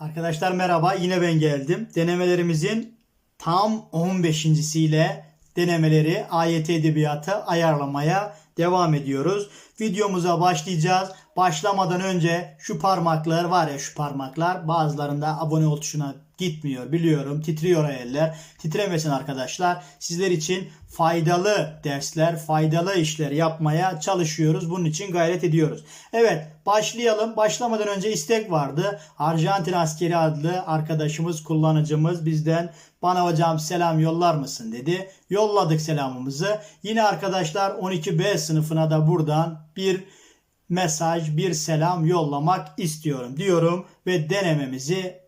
Arkadaşlar merhaba yine ben geldim. Denemelerimizin tam 15.siyle denemeleri AYT edebiyatı ayarlamaya devam ediyoruz. Videomuza başlayacağız. Başlamadan önce şu parmaklar var ya şu parmaklar bazılarında abone ol tuşuna gitmiyor biliyorum. Titriyor eller. Titremesin arkadaşlar. Sizler için faydalı dersler, faydalı işler yapmaya çalışıyoruz. Bunun için gayret ediyoruz. Evet başlayalım. Başlamadan önce istek vardı. Arjantin askeri adlı arkadaşımız, kullanıcımız bizden bana hocam selam yollar mısın dedi. Yolladık selamımızı. Yine arkadaşlar 12B sınıfına da buradan bir mesaj, bir selam yollamak istiyorum diyorum ve denememizi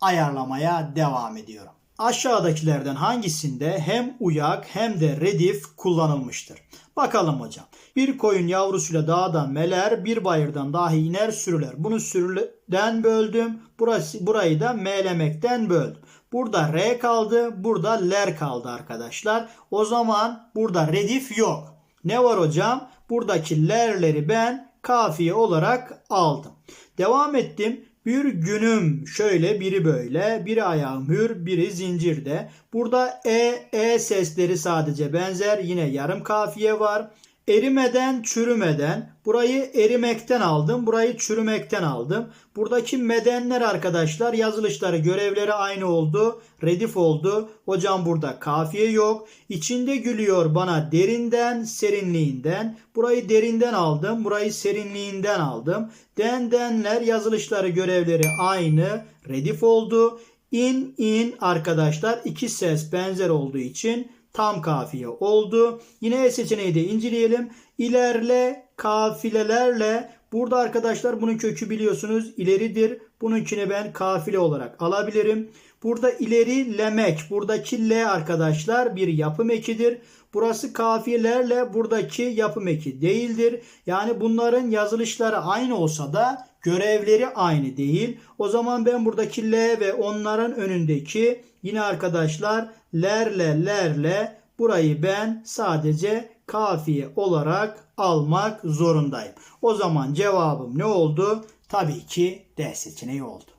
ayarlamaya devam ediyorum. Aşağıdakilerden hangisinde hem uyak hem de redif kullanılmıştır? Bakalım hocam. Bir koyun yavrusuyla dağdan meler, bir bayırdan dahi iner sürüler. Bunu sürüden böldüm. Burası, burayı da melemekten böldüm. Burada R kaldı, burada ler kaldı arkadaşlar. O zaman burada redif yok. Ne var hocam? Buradaki lerleri ben kafiye olarak aldım. Devam ettim. Bir günüm şöyle biri böyle, biri ayağım hür, biri zincirde. Burada e, e sesleri sadece benzer. Yine yarım kafiye var. Erimeden, çürümeden. Burayı erimekten aldım. Burayı çürümekten aldım. Buradaki medenler arkadaşlar yazılışları, görevleri aynı oldu. Redif oldu. Hocam burada kafiye yok. İçinde gülüyor bana derinden, serinliğinden. Burayı derinden aldım. Burayı serinliğinden aldım. Den denler yazılışları, görevleri aynı. Redif oldu. İn in arkadaşlar iki ses benzer olduğu için tam kafiye oldu. Yine E seçeneği de inceleyelim. İlerle kafilelerle burada arkadaşlar bunun kökü biliyorsunuz ileridir. Bununkini ben kafile olarak alabilirim. Burada ileri lemek. Buradaki L arkadaşlar bir yapım ekidir. Burası kafiyelerle buradaki yapım eki değildir. Yani bunların yazılışları aynı olsa da görevleri aynı değil. O zaman ben buradaki L ve onların önündeki yine arkadaşlar lerle lerle burayı ben sadece kafiye olarak almak zorundayım. O zaman cevabım ne oldu? Tabii ki D seçeneği oldu.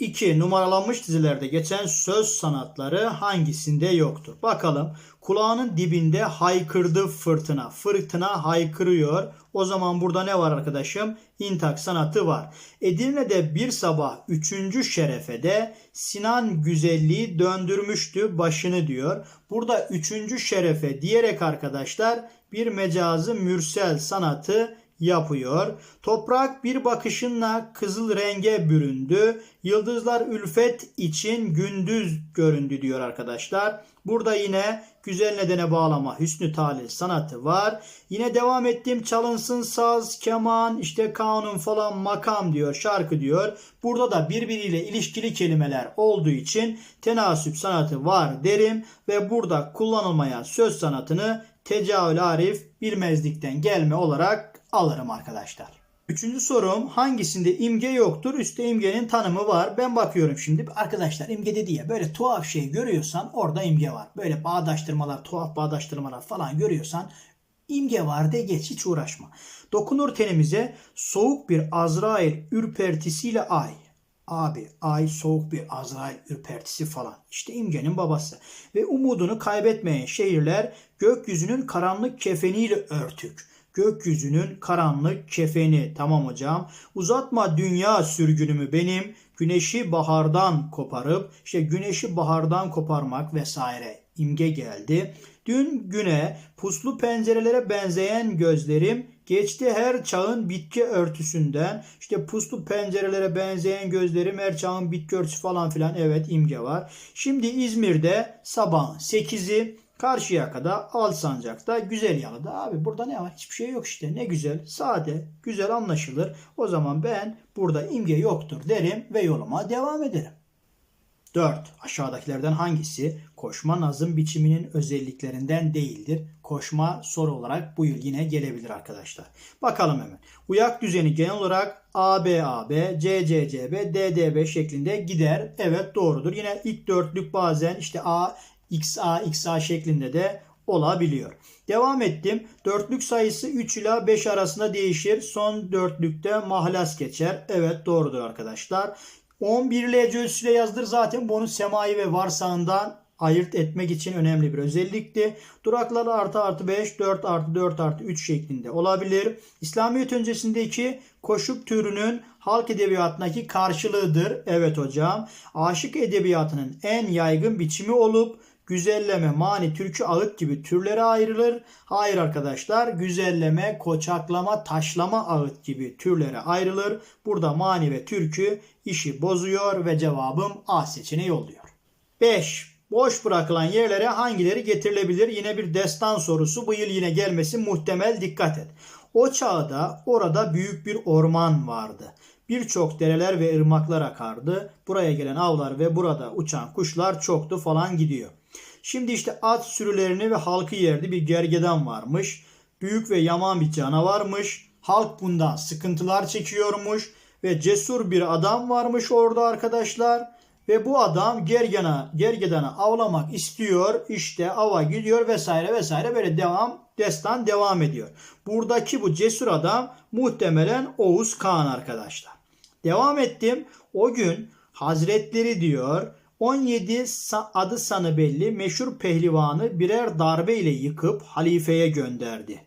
2. Numaralanmış dizilerde geçen söz sanatları hangisinde yoktur? Bakalım. Kulağının dibinde haykırdı fırtına. Fırtına haykırıyor. O zaman burada ne var arkadaşım? İntak sanatı var. Edirne'de bir sabah 3. şerefede Sinan güzelliği döndürmüştü başını diyor. Burada 3. şerefe diyerek arkadaşlar bir mecazı mürsel sanatı yapıyor. Toprak bir bakışınla kızıl renge büründü. Yıldızlar ülfet için gündüz göründü diyor arkadaşlar. Burada yine güzel nedene bağlama hüsnü talil sanatı var. Yine devam ettim çalınsın saz, keman, işte kanun falan makam diyor, şarkı diyor. Burada da birbiriyle ilişkili kelimeler olduğu için tenasüp sanatı var derim ve burada kullanılmayan söz sanatını tecavül arif bilmezlikten gelme olarak alırım arkadaşlar. Üçüncü sorum hangisinde imge yoktur? Üstte imgenin tanımı var. Ben bakıyorum şimdi. Arkadaşlar imge dedi ya böyle tuhaf şey görüyorsan orada imge var. Böyle bağdaştırmalar, tuhaf bağdaştırmalar falan görüyorsan imge var de geç hiç uğraşma. Dokunur tenimize soğuk bir Azrail ürpertisiyle ay. Abi ay soğuk bir Azrail ürpertisi falan. İşte imgenin babası. Ve umudunu kaybetmeyen şehirler gökyüzünün karanlık kefeniyle örtük. Gökyüzünün karanlık kefeni. Tamam hocam. Uzatma dünya sürgünümü benim. Güneşi bahardan koparıp işte güneşi bahardan koparmak vesaire imge geldi. Dün güne puslu pencerelere benzeyen gözlerim geçti her çağın bitki örtüsünden. İşte puslu pencerelere benzeyen gözlerim her çağın bitki örtüsü falan filan evet imge var. Şimdi İzmir'de sabah 8'i Karşıyaka'da Alsancak'ta güzel yalıda abi burada ne var hiçbir şey yok işte ne güzel sade güzel anlaşılır o zaman ben burada imge yoktur derim ve yoluma devam ederim. 4. Aşağıdakilerden hangisi koşma nazım biçiminin özelliklerinden değildir? Koşma soru olarak bu yıl yine gelebilir arkadaşlar. Bakalım hemen. Uyak düzeni genel olarak ABAB, CCCB, DDB şeklinde gider. Evet doğrudur. Yine ilk dörtlük bazen işte A, XA, XA şeklinde de olabiliyor. Devam ettim. Dörtlük sayısı 3 ila 5 arasında değişir. Son dörtlükte mahlas geçer. Evet doğrudur arkadaşlar. 11 ile ölçüsüyle yazdır zaten bunu semai ve varsağından ayırt etmek için önemli bir özellikti. Duraklar artı artı 5, 4 artı 4 artı 3 şeklinde olabilir. İslamiyet öncesindeki koşuk türünün halk edebiyatındaki karşılığıdır. Evet hocam. Aşık edebiyatının en yaygın biçimi olup güzelleme, mani, türkü, ağıt gibi türlere ayrılır. Hayır arkadaşlar güzelleme, koçaklama, taşlama, ağıt gibi türlere ayrılır. Burada mani ve türkü işi bozuyor ve cevabım A seçeneği oluyor. 5. Boş bırakılan yerlere hangileri getirilebilir? Yine bir destan sorusu. Bu yıl yine gelmesi muhtemel dikkat et. O çağda orada büyük bir orman vardı. Birçok dereler ve ırmaklar akardı. Buraya gelen avlar ve burada uçan kuşlar çoktu falan gidiyor. Şimdi işte at sürülerini ve halkı yerdi bir gergedan varmış. Büyük ve yaman bir canavarmış. Halk bundan sıkıntılar çekiyormuş ve cesur bir adam varmış orada arkadaşlar. Ve bu adam gergana, gergedanı avlamak istiyor. İşte ava gidiyor vesaire vesaire böyle devam destan devam ediyor. Buradaki bu cesur adam muhtemelen Oğuz Kağan arkadaşlar. Devam ettim. O gün Hazretleri diyor 17 adı sanı belli meşhur pehlivanı birer darbe ile yıkıp halifeye gönderdi.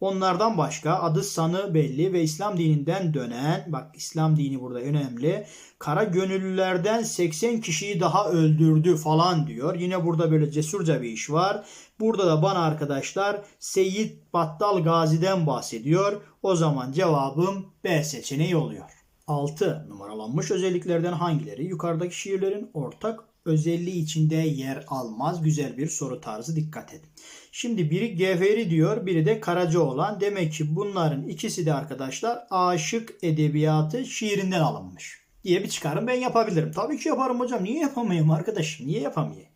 Onlardan başka adı sanı belli ve İslam dininden dönen, bak İslam dini burada önemli. Kara gönüllülerden 80 kişiyi daha öldürdü falan diyor. Yine burada böyle cesurca bir iş var. Burada da bana arkadaşlar Seyyid Battal Gazi'den bahsediyor. O zaman cevabım B seçeneği oluyor. 6. Numaralanmış özelliklerden hangileri yukarıdaki şiirlerin ortak özelliği içinde yer almaz? Güzel bir soru tarzı dikkat edin. Şimdi biri Gevheri diyor, biri de Karaca olan. Demek ki bunların ikisi de arkadaşlar aşık edebiyatı şiirinden alınmış diye bir çıkarım ben yapabilirim. Tabii ki yaparım hocam. Niye yapamayayım arkadaşım? Niye yapamayayım?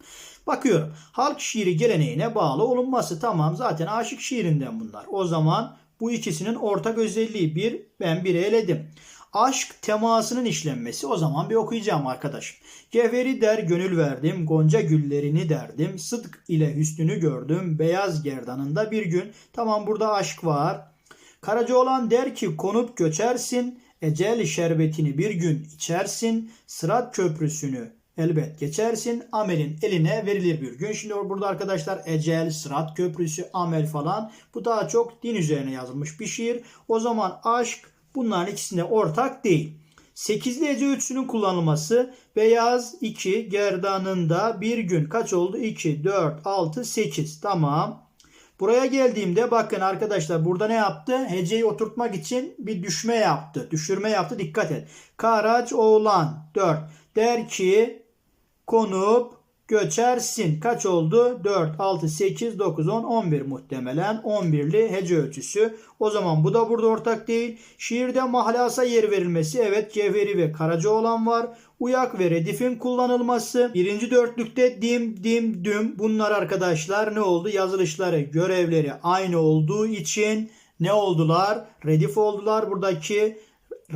Bakıyorum. Halk şiiri geleneğine bağlı olunması tamam zaten aşık şiirinden bunlar. O zaman bu ikisinin ortak özelliği bir ben biri eledim. Aşk temasının işlenmesi o zaman bir okuyacağım arkadaşım. Gevheri der gönül verdim, gonca güllerini derdim, sıdk ile hüsnünü gördüm, beyaz gerdanında bir gün. Tamam burada aşk var. Karaca olan der ki konup göçersin, ecel şerbetini bir gün içersin, sırat köprüsünü elbet geçersin. Amelin eline verilir bir gün. Şimdi burada arkadaşlar ecel, sırat köprüsü, amel falan. Bu daha çok din üzerine yazılmış bir şiir. O zaman aşk bunların ikisinde ortak değil. 8'li hece ölçüsünün kullanılması beyaz 2 gerdanında bir gün kaç oldu? 2, 4, 6, 8. Tamam. Buraya geldiğimde bakın arkadaşlar burada ne yaptı? Heceyi oturtmak için bir düşme yaptı. Düşürme yaptı. Dikkat et. Karaç oğlan 4. Der ki konup göçersin. Kaç oldu? 4, 6, 8, 9, 10, 11 muhtemelen. 11'li hece ölçüsü. O zaman bu da burada ortak değil. Şiirde mahlasa yer verilmesi. Evet Cevheri ve Karaca olan var. Uyak ve redifin kullanılması. Birinci dörtlükte dim, dim, düm. Bunlar arkadaşlar ne oldu? Yazılışları, görevleri aynı olduğu için ne oldular? Redif oldular. Buradaki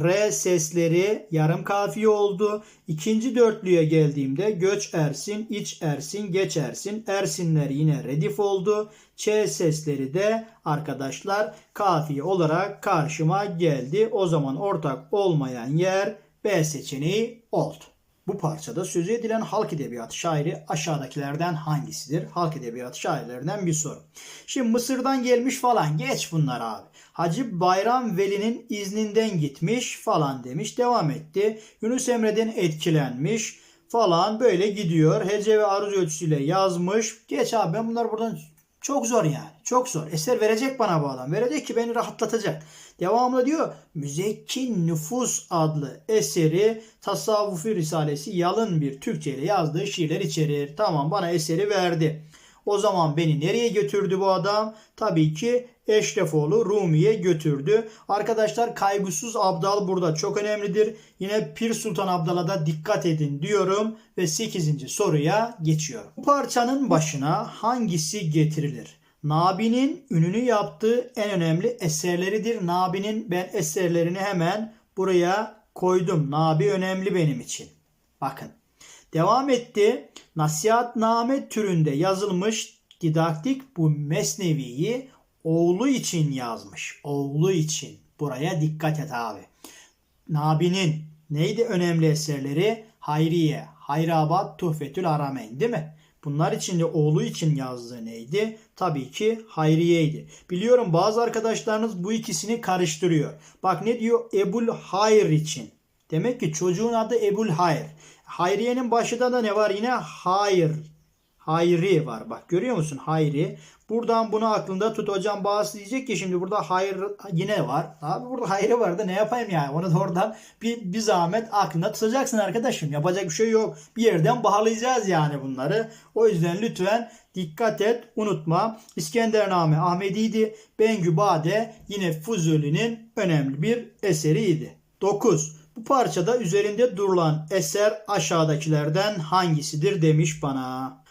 R sesleri yarım kafiye oldu. İkinci dörtlüye geldiğimde göç ersin, iç ersin, geç ersin. Ersinler yine redif oldu. Ç sesleri de arkadaşlar kafiye olarak karşıma geldi. O zaman ortak olmayan yer B seçeneği oldu. Bu parçada sözü edilen halk edebiyatı şairi aşağıdakilerden hangisidir? Halk edebiyatı şairlerinden bir soru. Şimdi Mısır'dan gelmiş falan geç bunlar abi. Hacı Bayram Veli'nin izninden gitmiş falan demiş. Devam etti. Yunus Emre'den etkilenmiş falan böyle gidiyor. Hece ve aruz ölçüsüyle yazmış. Geç abi ben bunlar buradan çok zor yani. Çok zor. Eser verecek bana bu adam. Verecek ki beni rahatlatacak. Devamlı diyor Müzekkin Nüfus adlı eseri tasavvufi risalesi yalın bir Türkçe ile yazdığı şiirler içerir. Tamam bana eseri verdi. O zaman beni nereye götürdü bu adam? Tabii ki Eşrefoğlu Rumi'ye götürdü. Arkadaşlar kaygısız Abdal burada çok önemlidir. Yine Pir Sultan Abdal'a da dikkat edin diyorum ve 8. soruya geçiyorum. Bu parçanın başına hangisi getirilir? Nabi'nin ününü yaptığı en önemli eserleridir. Nabi'nin ben eserlerini hemen buraya koydum. Nabi önemli benim için. Bakın. Devam etti. Nasihatname türünde yazılmış didaktik bu mesneviyi oğlu için yazmış. Oğlu için. Buraya dikkat et abi. Nabi'nin neydi önemli eserleri? Hayriye, Hayrabat, Tuhfetül Arameyn değil mi? Bunlar içinde oğlu için yazdığı neydi? Tabii ki Hayriye'ydi. Biliyorum bazı arkadaşlarınız bu ikisini karıştırıyor. Bak ne diyor? Ebul Hayr için. Demek ki çocuğun adı Ebul Hayr. Hayriye'nin başında da ne var yine? Hayr. Hayri var. Bak görüyor musun? Hayri. Buradan bunu aklında tut. Hocam bazısı diyecek ki şimdi burada hayır yine var. Abi burada hayrı var da ne yapayım yani? Onu da oradan bir, bir zahmet aklında tutacaksın arkadaşım. Yapacak bir şey yok. Bir yerden bağlayacağız yani bunları. O yüzden lütfen dikkat et. Unutma. İskendername Ahmedi'ydi. Bengü Bade yine Fuzuli'nin önemli bir eseriydi. 9. Bu parçada üzerinde durulan eser aşağıdakilerden hangisidir demiş bana.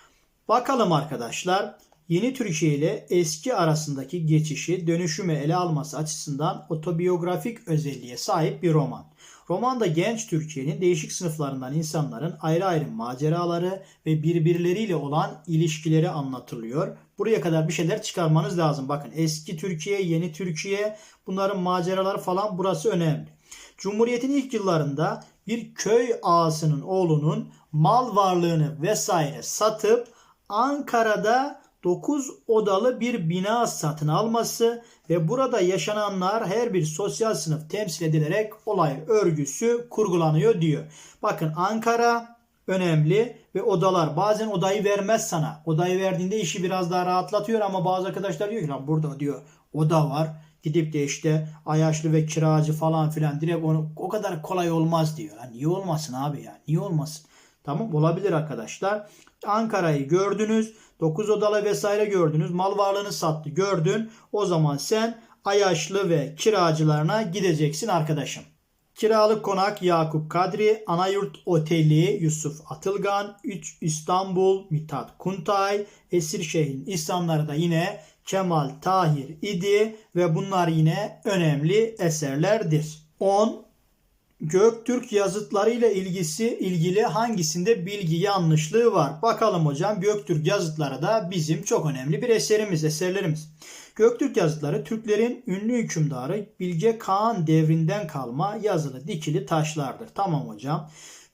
Bakalım arkadaşlar. Yeni Türkiye ile eski arasındaki geçişi dönüşümü ele alması açısından otobiyografik özelliğe sahip bir roman. Romanda genç Türkiye'nin değişik sınıflarından insanların ayrı ayrı maceraları ve birbirleriyle olan ilişkileri anlatılıyor. Buraya kadar bir şeyler çıkarmanız lazım. Bakın eski Türkiye, yeni Türkiye bunların maceraları falan burası önemli. Cumhuriyetin ilk yıllarında bir köy ağasının oğlunun mal varlığını vesaire satıp Ankara'da 9 odalı bir bina satın alması ve burada yaşananlar her bir sosyal sınıf temsil edilerek olay örgüsü kurgulanıyor diyor. Bakın Ankara önemli ve odalar bazen odayı vermez sana. Odayı verdiğinde işi biraz daha rahatlatıyor ama bazı arkadaşlar diyor ki lan burada diyor oda var. Gidip de işte ayaşlı ve kiracı falan filan direkt onu o kadar kolay olmaz diyor. Lan niye olmasın abi ya? Niye olmasın? Tamam olabilir arkadaşlar. Ankara'yı gördünüz. 9 odalı vesaire gördünüz. Mal varlığını sattı gördün. O zaman sen Ayaşlı ve kiracılarına gideceksin arkadaşım. Kiralık konak Yakup Kadri, Anayurt Oteli Yusuf Atılgan, 3 İstanbul Mithat Kuntay, Esirşehir'in İslamları da yine Kemal Tahir idi ve bunlar yine önemli eserlerdir. 10 Göktürk yazıtları ile ilgisi ilgili hangisinde bilgi yanlışlığı var? Bakalım hocam Göktürk yazıtları da bizim çok önemli bir eserimiz, eserlerimiz. Göktürk yazıtları Türklerin ünlü hükümdarı Bilge Kağan devrinden kalma yazılı dikili taşlardır. Tamam hocam.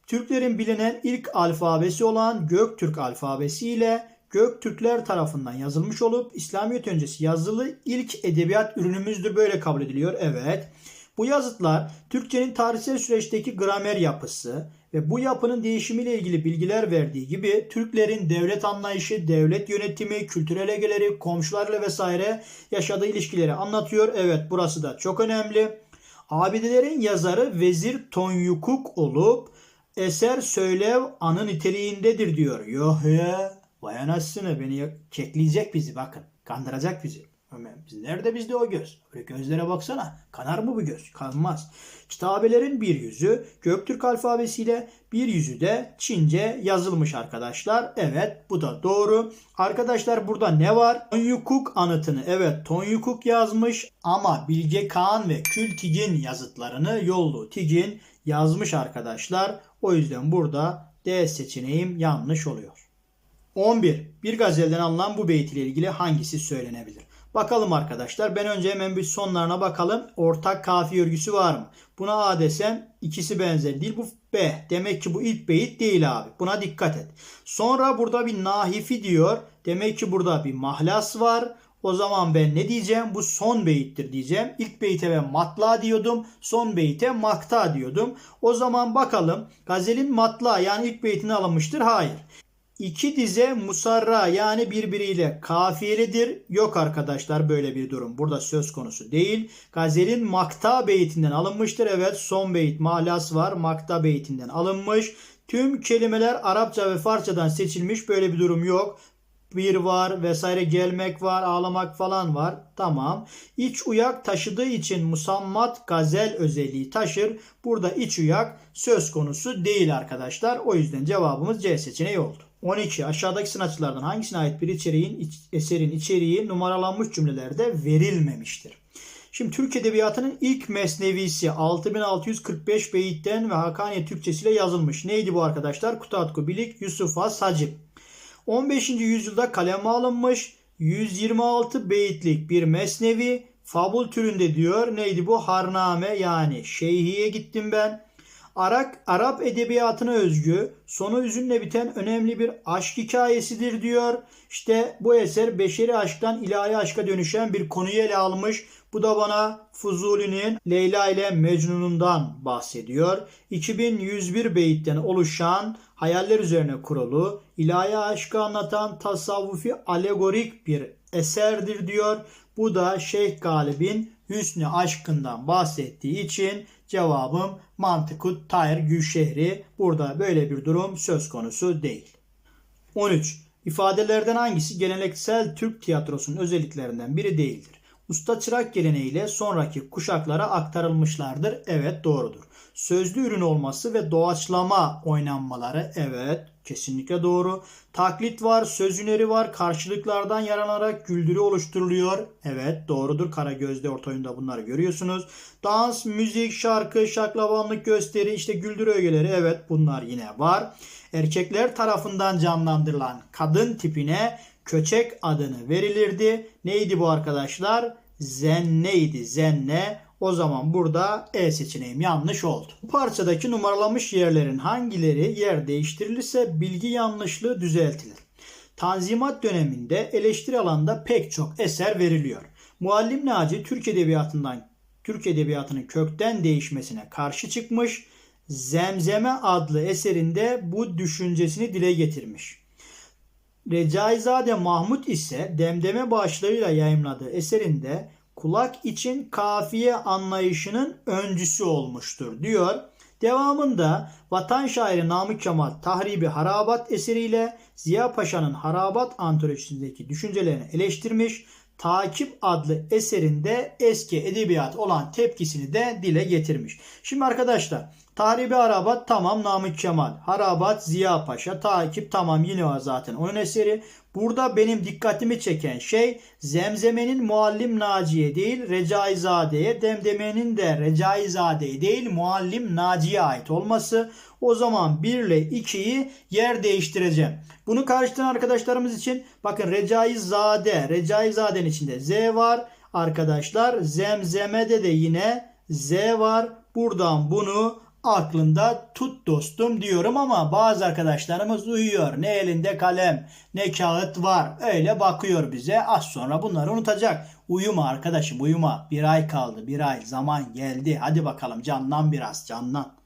Türklerin bilinen ilk alfabesi olan Göktürk alfabesi ile Göktürkler tarafından yazılmış olup İslamiyet öncesi yazılı ilk edebiyat ürünümüzdür. Böyle kabul ediliyor. Evet. Bu yazıtlar Türkçenin tarihsel süreçteki gramer yapısı ve bu yapının değişimiyle ilgili bilgiler verdiği gibi Türklerin devlet anlayışı, devlet yönetimi, kültürel egeleri, komşularla vesaire yaşadığı ilişkileri anlatıyor. Evet burası da çok önemli. Abidelerin yazarı Vezir Tonyukuk olup eser söylev anı niteliğindedir diyor. Yok ya vay anasını beni kekleyecek bizi bakın kandıracak bizi. Nerede bizde o göz? Öyle gözlere baksana. Kanar mı bu göz? Kanmaz. Kitabelerin bir yüzü Göktürk alfabesiyle bir yüzü de Çince yazılmış arkadaşlar. Evet bu da doğru. Arkadaşlar burada ne var? Tonyukuk anıtını evet Tonyukuk yazmış ama Bilge Kağan ve Kül Tigin yazıtlarını Yollu Tigin yazmış arkadaşlar. O yüzden burada D seçeneğim yanlış oluyor. 11. Bir gazelden alınan bu beyt ile ilgili hangisi söylenebilir? Bakalım arkadaşlar. Ben önce hemen bir sonlarına bakalım. Ortak kafi örgüsü var mı? Buna A desem ikisi benzer değil. Bu B. Demek ki bu ilk beyit değil abi. Buna dikkat et. Sonra burada bir nahifi diyor. Demek ki burada bir mahlas var. O zaman ben ne diyeceğim? Bu son beyittir diyeceğim. İlk beyite ben matla diyordum. Son beyite makta diyordum. O zaman bakalım. Gazelin matla yani ilk beytini alınmıştır. Hayır. İki dize musarra yani birbiriyle kafiyelidir. Yok arkadaşlar böyle bir durum. Burada söz konusu değil. Gazelin makta beytinden alınmıştır. Evet son beyit malas var. Makta beytinden alınmış. Tüm kelimeler Arapça ve Farsçadan seçilmiş. Böyle bir durum yok. Bir var vesaire gelmek var ağlamak falan var. Tamam. İç uyak taşıdığı için musammat gazel özelliği taşır. Burada iç uyak söz konusu değil arkadaşlar. O yüzden cevabımız C seçeneği oldu. 12. Aşağıdaki sınavçılardan hangisine ait bir içeriğin eserin içeriği numaralanmış cümlelerde verilmemiştir? Şimdi Türk Edebiyatı'nın ilk mesnevisi 6645 beyitten ve Hakaniye Türkçesiyle yazılmış. Neydi bu arkadaşlar? Kutatku Bilik Yusuf Has Hacip. 15. yüzyılda kaleme alınmış 126 beyitlik bir mesnevi fabul türünde diyor. Neydi bu? Harname yani Şeyhiye gittim ben. Arak, Arap edebiyatına özgü, sonu hüzünle biten önemli bir aşk hikayesidir diyor. İşte bu eser beşeri aşktan ilahi aşka dönüşen bir konuyu ele almış. Bu da bana Fuzuli'nin Leyla ile Mecnun'undan bahsediyor. 2101 beyitten oluşan hayaller üzerine kurulu, ilahi aşkı anlatan tasavvufi alegorik bir eserdir diyor. Bu da Şeyh Galip'in Hüsnü aşkından bahsettiği için cevabım Mantıkut Tahir Gülşehri. Burada böyle bir durum söz konusu değil. 13. İfadelerden hangisi geleneksel Türk tiyatrosunun özelliklerinden biri değildir? Usta çırak geleneğiyle sonraki kuşaklara aktarılmışlardır. Evet doğrudur. Sözlü ürün olması ve doğaçlama oynanmaları. Evet kesinlikle doğru. Taklit var, söz üneri var. Karşılıklardan yaranarak güldürü oluşturuluyor. Evet doğrudur. Karagöz'de orta oyunda bunları görüyorsunuz. Dans, müzik, şarkı, şaklabanlık gösteri, işte güldürü ögeleri. Evet bunlar yine var. Erkekler tarafından canlandırılan kadın tipine köçek adını verilirdi. Neydi bu arkadaşlar? Zenneydi. Zenne. O zaman burada E seçeneğim yanlış oldu. Bu parçadaki numaralanmış yerlerin hangileri yer değiştirilirse bilgi yanlışlığı düzeltilir. Tanzimat döneminde eleştiri alanında pek çok eser veriliyor. Muallim Naci Türk Edebiyatı'ndan Türk Edebiyatı'nın kökten değişmesine karşı çıkmış. Zemzeme adlı eserinde bu düşüncesini dile getirmiş. Recaizade Mahmut ise Demdeme başlığıyla yayımladığı eserinde kulak için kafiye anlayışının öncüsü olmuştur diyor. Devamında vatan şairi Namık Kemal Tahribi Harabat eseriyle Ziya Paşa'nın Harabat antolojisindeki düşüncelerini eleştirmiş. Takip adlı eserinde eski edebiyat olan tepkisini de dile getirmiş. Şimdi arkadaşlar Tahribi Harabat tamam Namık Kemal. Harabat Ziya Paşa. Takip tamam yine var zaten onun eseri. Burada benim dikkatimi çeken şey Zemzeme'nin Muallim Naciye değil Recaizade'ye, Demdeme'nin de Recaizade'ye değil Muallim Naciye ait olması. O zaman 1 ile 2'yi yer değiştireceğim. Bunu karıştıran arkadaşlarımız için bakın Recaizade, Recaizade'nin içinde Z var. Arkadaşlar Zemzeme'de de yine Z var. Buradan bunu aklında tut dostum diyorum ama bazı arkadaşlarımız uyuyor. Ne elinde kalem ne kağıt var. Öyle bakıyor bize. Az sonra bunları unutacak. Uyuma arkadaşım uyuma. Bir ay kaldı bir ay zaman geldi. Hadi bakalım canlan biraz canlan.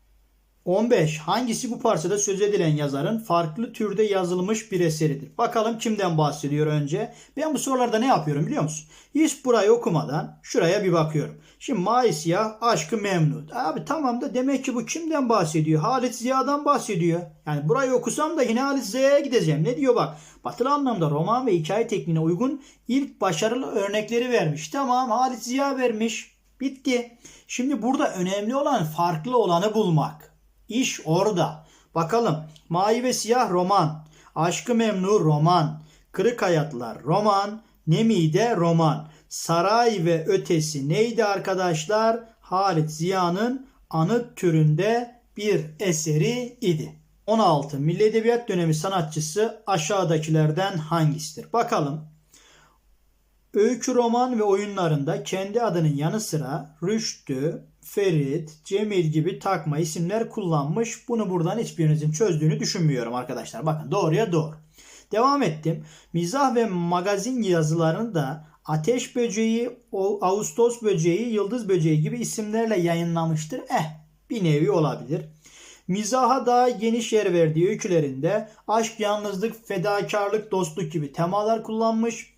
15. Hangisi bu parçada söz edilen yazarın farklı türde yazılmış bir eseridir? Bakalım kimden bahsediyor önce? Ben bu sorularda ne yapıyorum biliyor musun? Hiç burayı okumadan şuraya bir bakıyorum. Şimdi Mavi Siyah Aşkı Memnun. Abi tamam da demek ki bu kimden bahsediyor? Halit Ziya'dan bahsediyor. Yani burayı okusam da yine Halit Ziya'ya gideceğim. Ne diyor bak? Batılı anlamda roman ve hikaye tekniğine uygun ilk başarılı örnekleri vermiş. Tamam Halit Ziya vermiş. Bitti. Şimdi burada önemli olan farklı olanı bulmak. İş orada. Bakalım. Mavi ve Siyah roman. Aşkı Memnu roman. Kırık Hayatlar roman. Nemide roman. Saray ve Ötesi neydi arkadaşlar? Halit Ziya'nın anıt türünde bir eseri idi. 16. Milli Edebiyat dönemi sanatçısı aşağıdakilerden hangisidir? Bakalım. Öykü roman ve oyunlarında kendi adının yanı sıra Rüştü, Ferit, Cemil gibi takma isimler kullanmış. Bunu buradan hiçbirinizin çözdüğünü düşünmüyorum arkadaşlar. Bakın doğruya doğru. Devam ettim. Mizah ve magazin yazılarını da Ateş Böceği, Ağustos Böceği, Yıldız Böceği gibi isimlerle yayınlamıştır. Eh bir nevi olabilir. Mizaha daha geniş yer verdiği öykülerinde aşk, yalnızlık, fedakarlık, dostluk gibi temalar kullanmış.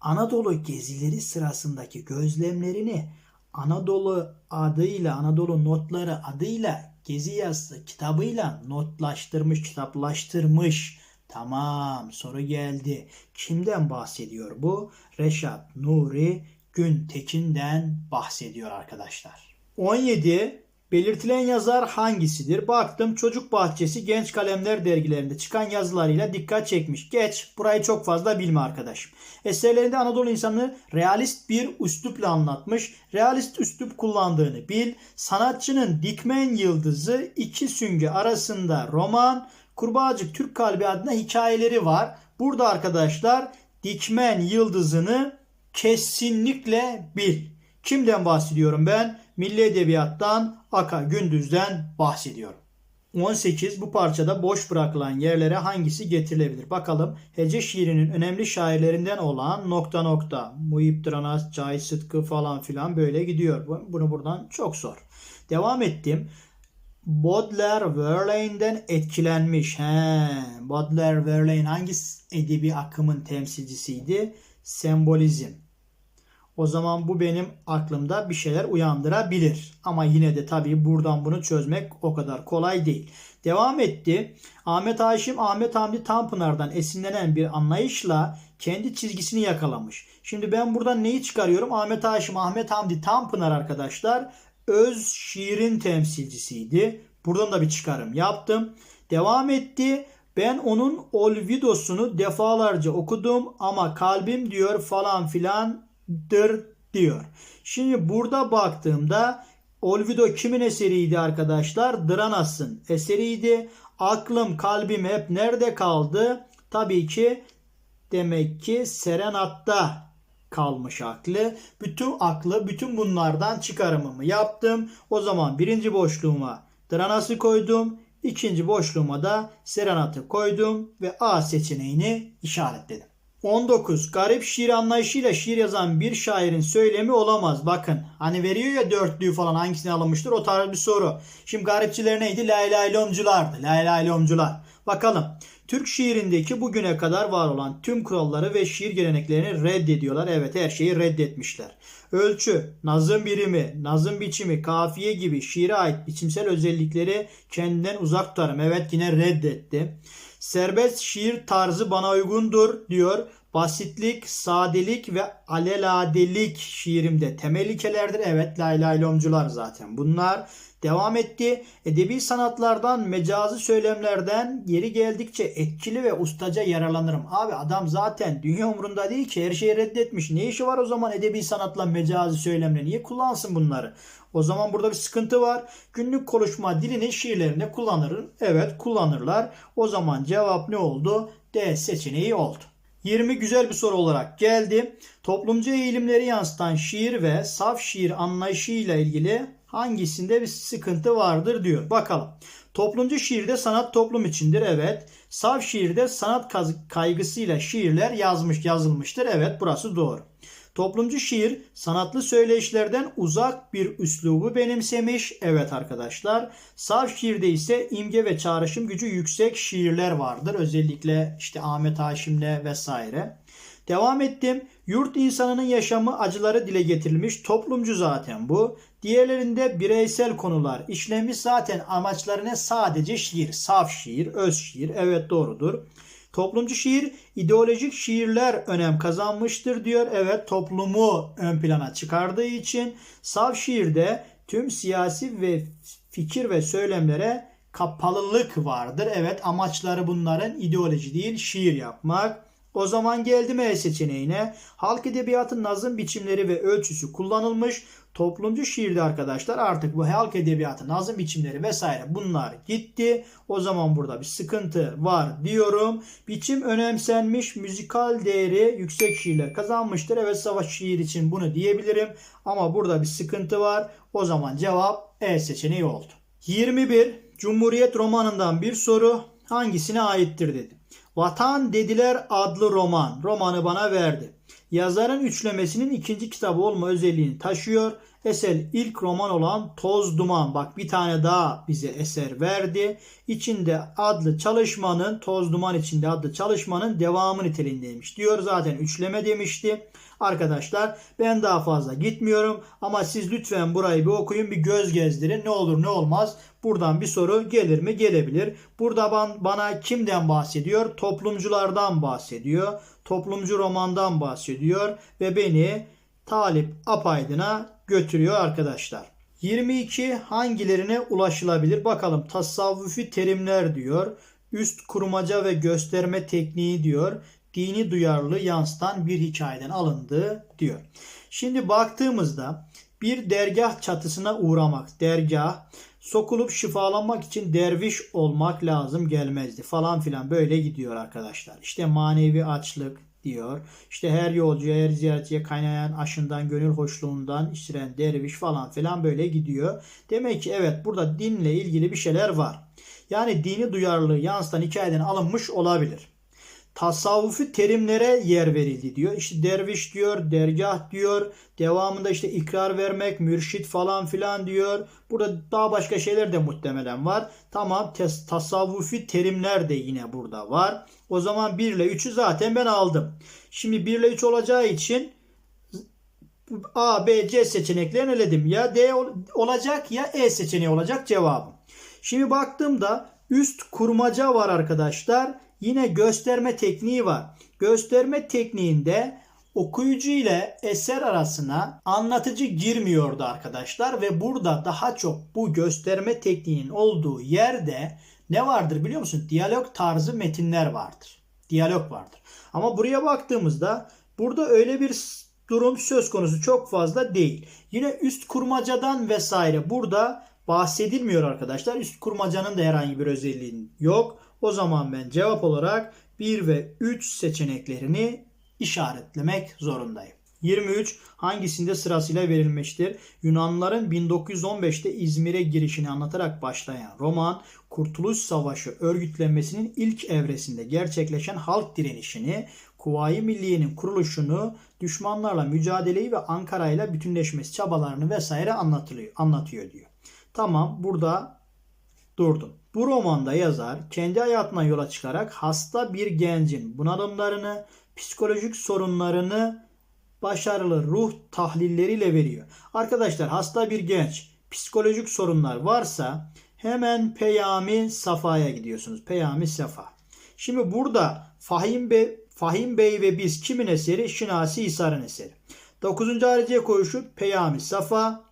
Anadolu gezileri sırasındaki gözlemlerini Anadolu adıyla, Anadolu notları adıyla gezi yazısı kitabıyla notlaştırmış, kitaplaştırmış. Tamam soru geldi. Kimden bahsediyor bu? Reşat Nuri Güntekin'den bahsediyor arkadaşlar. 17. Belirtilen yazar hangisidir? Baktım Çocuk Bahçesi Genç Kalemler dergilerinde çıkan yazılarıyla dikkat çekmiş. Geç burayı çok fazla bilme arkadaşım. Eserlerinde Anadolu insanı realist bir üslupla anlatmış. Realist üslup kullandığını bil. Sanatçının Dikmen Yıldızı iki süngü arasında roman, Kurbağacık Türk Kalbi adına hikayeleri var. Burada arkadaşlar Dikmen Yıldızını kesinlikle bil. Kimden bahsediyorum ben? Milli Edebiyat'tan Aka Gündüz'den bahsediyorum. 18 bu parçada boş bırakılan yerlere hangisi getirilebilir? Bakalım hece şiirinin önemli şairlerinden olan nokta nokta Muhip Dranas, Cahit Sıtkı falan filan böyle gidiyor. Bu- Bunu buradan çok zor. Devam ettim. Baudelaire Verlaine'den etkilenmiş. He, Baudelaire Verlaine hangi edebi akımın temsilcisiydi? Sembolizm. O zaman bu benim aklımda bir şeyler uyandırabilir. Ama yine de tabii buradan bunu çözmek o kadar kolay değil. Devam etti. Ahmet Haşim, Ahmet Hamdi Tanpınar'dan esinlenen bir anlayışla kendi çizgisini yakalamış. Şimdi ben buradan neyi çıkarıyorum? Ahmet Haşim, Ahmet Hamdi Tanpınar arkadaşlar öz şiirin temsilcisiydi. Buradan da bir çıkarım yaptım. Devam etti. Ben onun Olvidos'unu defalarca okudum ama kalbim diyor falan filandır diyor. Şimdi burada baktığımda Olvido kimin eseriydi arkadaşlar? Dranas'ın eseriydi. Aklım kalbim hep nerede kaldı? Tabii ki demek ki Serenat'ta kalmış aklı. Bütün aklı bütün bunlardan çıkarımımı yaptım. O zaman birinci boşluğuma Dranas'ı koydum. İkinci boşluğuma da Serenat'ı koydum ve A seçeneğini işaretledim. 19. Garip şiir anlayışıyla şiir yazan bir şairin söylemi olamaz. Bakın hani veriyor ya dörtlüğü falan hangisini alınmıştır o tarz bir soru. Şimdi garipçiler neydi? Laylaylomculardı. Laylaylomcular. Bakalım. Türk şiirindeki bugüne kadar var olan tüm kuralları ve şiir geleneklerini reddediyorlar. Evet her şeyi reddetmişler. Ölçü, nazım birimi, nazım biçimi, kafiye gibi şiire ait biçimsel özellikleri kendinden uzak tutarım. Evet yine reddetti. Serbest şiir tarzı bana uygundur diyor. Basitlik, sadelik ve aleladelik şiirimde temel ilkelerdir. Evet laylaylomcular zaten bunlar. Devam etti. Edebi sanatlardan, mecazi söylemlerden geri geldikçe etkili ve ustaca yararlanırım. Abi adam zaten dünya umurunda değil ki her şeyi reddetmiş. Ne işi var o zaman edebi sanatla mecazi söylemle? Niye kullansın bunları? O zaman burada bir sıkıntı var. Günlük konuşma dilini şiirlerinde kullanır. Evet kullanırlar. O zaman cevap ne oldu? D seçeneği oldu. 20 güzel bir soru olarak geldi. Toplumcu eğilimleri yansıtan şiir ve saf şiir anlayışıyla ilgili hangisinde bir sıkıntı vardır diyor. Bakalım. Toplumcu şiirde sanat toplum içindir. Evet. Saf şiirde sanat kaygısıyla şiirler yazmış yazılmıştır. Evet burası doğru. Toplumcu şiir sanatlı söyleyişlerden uzak bir üslubu benimsemiş. Evet arkadaşlar. Saf şiirde ise imge ve çağrışım gücü yüksek şiirler vardır. Özellikle işte Ahmet Haşim'le vesaire. Devam ettim. Yurt insanının yaşamı acıları dile getirilmiş. Toplumcu zaten bu. Diğerlerinde bireysel konular işlenmiş. Zaten amaçlarına sadece şiir, saf şiir, öz şiir. Evet doğrudur. Toplumcu şiir ideolojik şiirler önem kazanmıştır diyor. Evet toplumu ön plana çıkardığı için saf şiirde tüm siyasi ve fikir ve söylemlere kapalılık vardır. Evet amaçları bunların ideoloji değil şiir yapmak. O zaman geldim E seçeneğine. Halk edebiyatı nazım biçimleri ve ölçüsü kullanılmış. Toplumcu şiirde arkadaşlar artık bu halk edebiyatı nazım biçimleri vesaire bunlar gitti. O zaman burada bir sıkıntı var diyorum. Biçim önemsenmiş, müzikal değeri yüksek şiirler kazanmıştır. Evet savaş şiir için bunu diyebilirim. Ama burada bir sıkıntı var. O zaman cevap E seçeneği oldu. 21. Cumhuriyet romanından bir soru hangisine aittir dedi. Vatan Dediler adlı roman. Romanı bana verdi. Yazarın üçlemesinin ikinci kitabı olma özelliğini taşıyor. Eser ilk roman olan Toz Duman. Bak bir tane daha bize eser verdi. İçinde adlı çalışmanın Toz Duman içinde adlı çalışmanın devamı niteliğindeymiş. Diyor zaten üçleme demişti. Arkadaşlar ben daha fazla gitmiyorum ama siz lütfen burayı bir okuyun bir göz gezdirin. Ne olur ne olmaz. Buradan bir soru gelir mi? Gelebilir. Burada ban- bana kimden bahsediyor? Toplumculardan bahsediyor. Toplumcu romandan bahsediyor ve beni Talip Apaydın'a götürüyor arkadaşlar. 22 hangilerine ulaşılabilir? Bakalım tasavvufi terimler diyor. Üst kurmaca ve gösterme tekniği diyor. Dini duyarlılığı yansıtan bir hikayeden alındı diyor. Şimdi baktığımızda bir dergah çatısına uğramak, dergah sokulup şifalanmak için derviş olmak lazım gelmezdi falan filan böyle gidiyor arkadaşlar. İşte manevi açlık, diyor. İşte her yolcuya her ziyaretçiye kaynayan aşından gönül hoşluğundan iştiren derviş falan filan böyle gidiyor. Demek ki evet burada dinle ilgili bir şeyler var. Yani dini duyarlılığı yansıtan hikayeden alınmış olabilir tasavvufi terimlere yer verildi diyor. İşte derviş diyor, dergah diyor. Devamında işte ikrar vermek, mürşit falan filan diyor. Burada daha başka şeyler de muhtemelen var. Tamam tasavvufi terimler de yine burada var. O zaman 1 ile 3'ü zaten ben aldım. Şimdi 1 ile 3 olacağı için A, B, C seçeneklerini eledim. Ya D ol- olacak ya E seçeneği olacak cevabım. Şimdi baktığımda üst kurmaca var arkadaşlar. Yine gösterme tekniği var. Gösterme tekniğinde okuyucu ile eser arasına anlatıcı girmiyordu arkadaşlar ve burada daha çok bu gösterme tekniğinin olduğu yerde ne vardır biliyor musun? Diyalog tarzı metinler vardır. Diyalog vardır. Ama buraya baktığımızda burada öyle bir durum söz konusu çok fazla değil. Yine üst kurmacadan vesaire burada bahsedilmiyor arkadaşlar. Üst kurmacanın da herhangi bir özelliği yok. O zaman ben cevap olarak 1 ve 3 seçeneklerini işaretlemek zorundayım. 23 hangisinde sırasıyla verilmiştir? Yunanlıların 1915'te İzmir'e girişini anlatarak başlayan roman Kurtuluş Savaşı örgütlenmesinin ilk evresinde gerçekleşen halk direnişini, Kuvayi Milliye'nin kuruluşunu, düşmanlarla mücadeleyi ve Ankara ile bütünleşmesi çabalarını vesaire anlatılıyor, anlatıyor diyor. Tamam burada durdum. Bu romanda yazar kendi hayatına yola çıkarak hasta bir gencin bunalımlarını, psikolojik sorunlarını başarılı ruh tahlilleriyle veriyor. Arkadaşlar hasta bir genç psikolojik sorunlar varsa hemen Peyami Safa'ya gidiyorsunuz. Peyami Safa. Şimdi burada Fahim Bey, Fahim Bey ve biz kimin eseri? Şinasi İsa'nın eseri. 9. hariciye koyuşu Peyami Safa.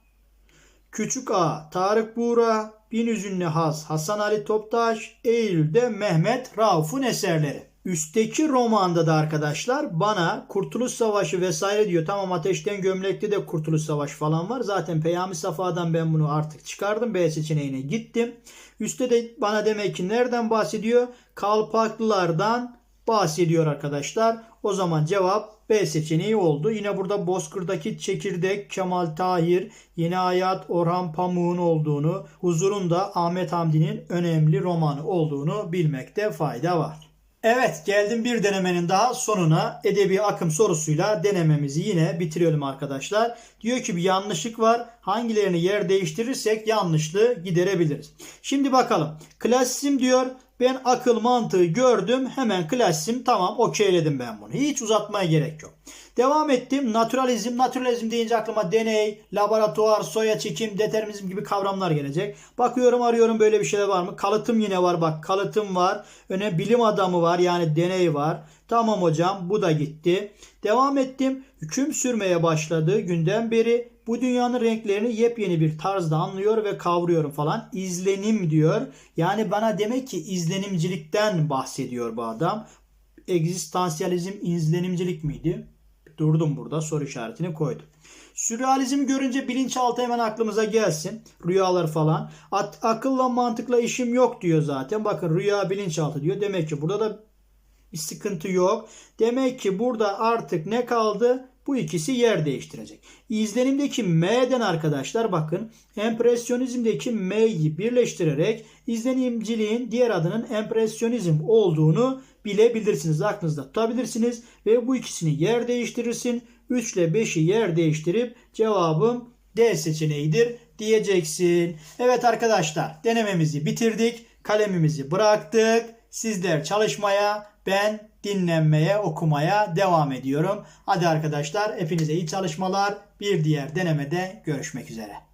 Küçük A Tarık Buğra, Bin Üzünlü Has Hasan Ali Toptaş, Eylül'de Mehmet Rauf'un eserleri. Üstteki romanda da arkadaşlar bana Kurtuluş Savaşı vesaire diyor. Tamam Ateşten Gömlek'te de Kurtuluş Savaşı falan var. Zaten Peyami Safa'dan ben bunu artık çıkardım. B seçeneğine gittim. Üstte de bana demek ki nereden bahsediyor? Kalpaklılardan bahsediyor arkadaşlar. O zaman cevap B seçeneği oldu. Yine burada Bozkır'daki Çekirdek, Kemal Tahir, Yeni Hayat, Orhan Pamuk'un olduğunu, Huzur'un da Ahmet Hamdi'nin önemli romanı olduğunu bilmekte fayda var. Evet geldim bir denemenin daha sonuna edebi akım sorusuyla denememizi yine bitiriyorum arkadaşlar. Diyor ki bir yanlışlık var. Hangilerini yer değiştirirsek yanlışlığı giderebiliriz. Şimdi bakalım. Klasizm diyor. Ben akıl mantığı gördüm. Hemen klasizm tamam okeyledim ben bunu. Hiç uzatmaya gerek yok. Devam ettim. Naturalizm. Naturalizm deyince aklıma deney, laboratuvar, soya çekim, determinizm gibi kavramlar gelecek. Bakıyorum arıyorum böyle bir şeyler var mı? Kalıtım yine var bak. Kalıtım var. Öne bilim adamı var. Yani deney var. Tamam hocam bu da gitti. Devam ettim. Hüküm sürmeye başladığı günden beri bu dünyanın renklerini yepyeni bir tarzda anlıyor ve kavruyorum falan. İzlenim diyor. Yani bana demek ki izlenimcilikten bahsediyor bu adam. Egzistansiyalizm izlenimcilik miydi? Durdum burada soru işaretini koydum. Sürrealizm görünce bilinçaltı hemen aklımıza gelsin. Rüyalar falan. At, akılla mantıkla işim yok diyor zaten. Bakın rüya bilinçaltı diyor. Demek ki burada da bir sıkıntı yok. Demek ki burada artık ne kaldı? Bu ikisi yer değiştirecek. İzlenimdeki M'den arkadaşlar bakın empresyonizmdeki M'yi birleştirerek izlenimciliğin diğer adının empresyonizm olduğunu bilebilirsiniz. Aklınızda tutabilirsiniz ve bu ikisini yer değiştirirsin. 3 ile 5'i yer değiştirip cevabım D seçeneğidir diyeceksin. Evet arkadaşlar denememizi bitirdik. Kalemimizi bıraktık. Sizler çalışmaya, ben dinlenmeye, okumaya devam ediyorum. Hadi arkadaşlar hepinize iyi çalışmalar. Bir diğer denemede görüşmek üzere.